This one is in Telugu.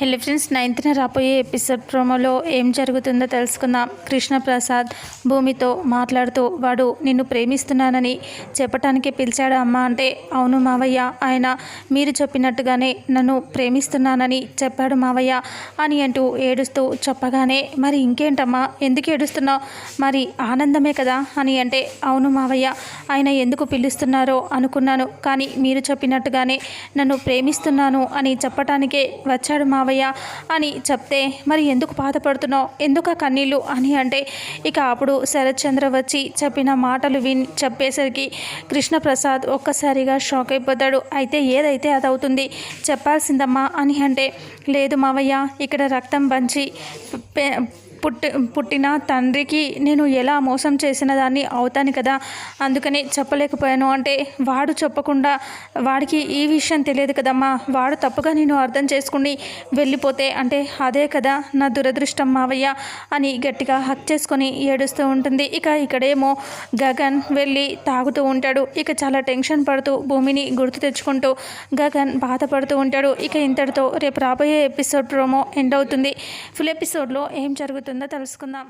హలో ఫ్రెండ్స్ నైన్త్న రాబోయే ఎపిసోడ్ ప్రోమోలో ఏం జరుగుతుందో తెలుసుకుందాం. కృష్ణప్రసాద్ భూమితో మాట్లాడుతూ వాడు నిన్ను ప్రేమిస్తున్నానని చెప్పటానికి పిలిచాడు అమ్మ అంటే అవును మావయ్య ఆయన మీరు చెప్పినట్టుగానే నన్ను ప్రేమిస్తున్నానని చెప్పాడు మావయ్య అని అంటూ ఏడుస్తూ చెప్పగానే మరి ఇంకేంటమ్మా ఎందుకు ఏడుస్తున్నావు? మరి ఆనందమే కదా అని అంటే అవును మావయ్య ఆయన ఎందుకు పిలుస్తున్నారో అనుకున్నాను కానీ మీరు చెప్పినట్టుగానే నన్ను ప్రేమిస్తున్నాను అని చెప్పటానికే వచ్చాడు మావయ్య అని చెప్తే మరి ఎందుకు బాధపడుతున్నావు? ఎందుకు ఆ కన్నీళ్ళు? అని అంటే ఇక అప్పుడు శరత్చంద్ర వచ్చి చెప్పిన మాటలు విని చెప్పేసరికి కృష్ణప్రసాద్ ఒక్కసారిగా షాక్ అయిపోతాడు. అయితే ఏదైతే అది అవుతుంది చెప్పాల్సిందమ్మా అని అంటే లేదు మావయ్య ఇక్కడ రక్తం పంచి పుట్టి పుట్టిన తండ్రికి నేను ఎలా మోసం చేసిన దాన్ని అవుతాను కదా? అందుకని చెప్పలేకపోయాను. అంటే వాడు చెప్పకుండా వాడికి ఈ విషయం తెలియదు కదమ్మా. వాడు తప్పుగా నేను అర్థం చేసుకుని వెళ్ళిపోతే అంటే అదే కదా నా దురదృష్టం మావయ్య అని గట్టిగా హక్ చేసుకొని ఏడుస్తూ ఉంటుంది. ఇక ఇక్కడేమో గగన్ వెళ్ళి తాగుతూ ఉంటాడు. ఇక చాలా టెన్షన్ పడుతూ భూమిని గుర్తు తెచ్చుకుంటూ గగన్ బాధపడుతూ ఉంటాడు. ఇక ఇంతటితో రేపు రాబోయే ఎపిసోడ్ ప్రోమో ఎండ్ అవుతుంది. ఫుల్ ఎపిసోడ్లో ఏం జరుగుతుందో తెలుసుకుందాం.